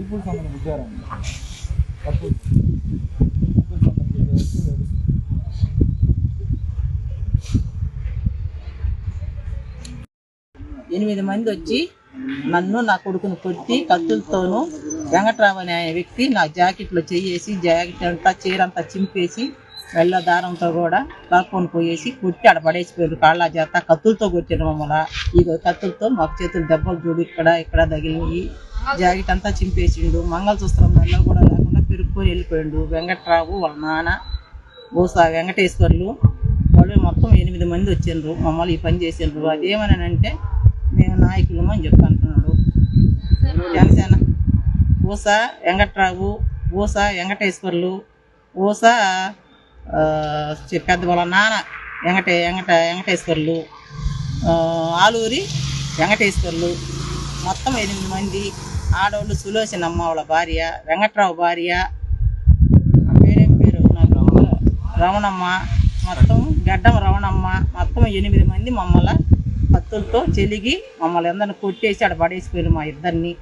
కత్తుల సంబంధం విద్యారండి తప్పు ఎనిమిది మంది వచ్చి నన్ను నా కొడుకును కొట్టి కత్తులతోనూ వెంకట్రావు అనే వ్యక్తి నా జాకెట్లో చేసి జాకెట్ అంతా చీర అంతా చింపేసి వెళ్ళ దారంతో కూడా లాక్కొని పోయేసి కొట్టి ఆడ పడేసిపోయారు కాళ్ళ చేత కత్తులతో కొట్టారు మమ్మల్ని. ఇది కత్తులతో మాకు చేతులు దెబ్బలు చూడు ఇక్కడ ఇక్కడ తగిలినాయి జాకెట్ అంతా చింపేసిండు మంగళసూత్రం మెల్ల కూడా లేకుండా పెరుక్కొని వెళ్ళిపోయిండు. వెంకట్రావు వాళ్ళ నాన్న బహుశా వెంకటేశ్వర్లు వాళ్ళు మొత్తం ఎనిమిది మంది వచ్చిండ్రు మమ్మల్ని ఈ పని చేసిండ్రు. అదేమనంటే మేము నాయకులము అని చెప్పి అంటున్నాడు. జనసేన ఊస వెంకట్రావు ఊస వెంకటేశ్వర్లు ఊస పెద్ద వాళ్ళ నాన్న వెంకటే వెంకట వెంకటేశ్వర్లు ఆలూరి వెంకటేశ్వర్లు. మొత్తం ఎనిమిది మంది ఆడవాళ్ళు సులోచనమ్మ వాళ్ళ భార్య వెంకట్రావు భార్య పేరేం పేరు? నాకు రమణమ్మ. మొత్తం గడ్డం రమణమ్మ. మొత్తం ఎనిమిది మంది మమ్మల్ని కత్తులతో చెలిగి మమ్మల్ని అందరిని కొట్టేసి ఆడ పడేసిపోయారు మా ఇద్దరిని.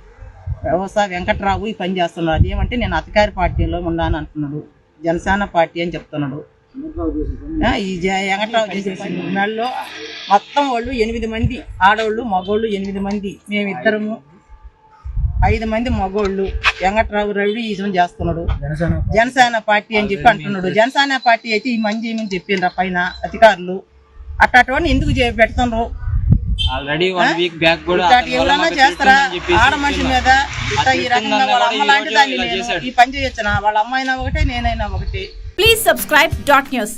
వ్యవసాయ వెంకట్రావు ఈ పని చేస్తున్నాడు. అదేమంటే నేను అధికార పార్టీలో ఉన్నాను అంటున్నాడు. జనసేన పార్టీ అని చెప్తున్నాడు. ఈ వెంకట్రావు మొత్తం వాళ్ళు ఎనిమిది మంది ఆడవాళ్ళు మగోళ్ళు ఎనిమిది మంది. మేమిద్దరము. ఐదు మంది మగోళ్ళు. వెంకట్రావు రవి ఈజం చేస్తున్నాడు. జనసేన పార్టీ అని చెప్పి అంటున్నాడు. జనసేన పార్టీ అయితే ఈ మంది ఏమని చెప్పిండ్రు పైన అధికారులు? అట్టటువంటి ఎందుకు చే- ఆల్రెడీ వన్ వీక్ బ్యాక్ కూడా ఇట్లాంటి అతని వల్ల ఎవరైనా మాకు చేస్తారా? ఆడ మనిషి మీద ఈ రకంగా వాళ్ళ అమ్మ లాంటి దాన్ని నేను ఈ పని చేయొచ్చునా? వాళ్ళ అమ్మాయినా ఒకటే నేనైనా ఒకటే. Please subscribe dot news.